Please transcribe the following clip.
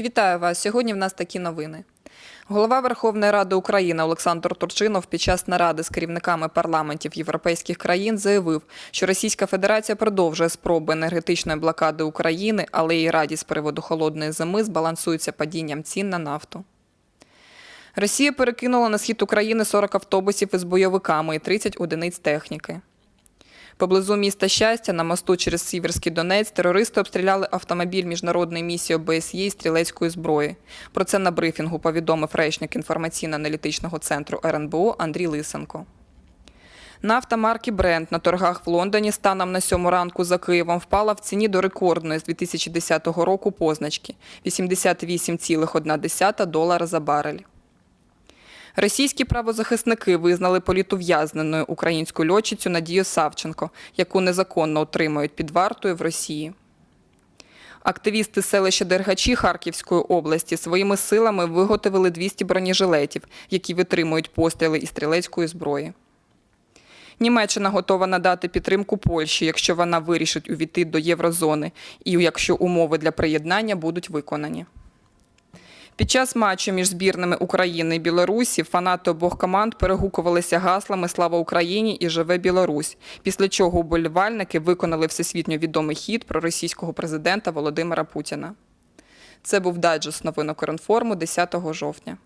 Вітаю вас. Сьогодні в нас такі новини. Голова Верховної Ради України Олександр Турчинов під час наради з керівниками парламентів європейських країн заявив, що Російська Федерація продовжує спроби енергетичної блокади України, але її радість з приводу холодної зими збалансується падінням цін на нафту. Росія перекинула на схід України 40 автобусів із бойовиками і 30 одиниць техніки. Поблизу міста Щастя на мосту через Сіверський Донець терористи обстріляли автомобіль міжнародної місії ОБСЄ із стрілецької зброї. Про це на брифінгу повідомив речник інформаційно-аналітичного центру РНБО Андрій Лисенко. Нафта марки Брент на торгах в Лондоні станом на сьому ранку за Києвом впала в ціні до рекордної з 2010 року позначки 88,1 долара за барель. Російські правозахисники визнали політув'язненою українську льотчицю Надію Савченко, яку незаконно утримують під вартою в Росії. Активісти селища Дергачі Харківської області своїми силами виготовили 200 бронежилетів, які витримують постріли із стрілецької зброї. Німеччина готова надати підтримку Польщі, якщо вона вирішить увійти до єврозони і якщо умови для приєднання будуть виконані. Під час матчу між збірними України і Білорусі фанати обох команд перегукувалися гаслами Слава Україні і Живе Білорусь. Після чого уболівальники виконали всесвітньо відомий хід про російського президента Володимира Путіна. Це був дайджест новин Укрінформу 10 жовтня.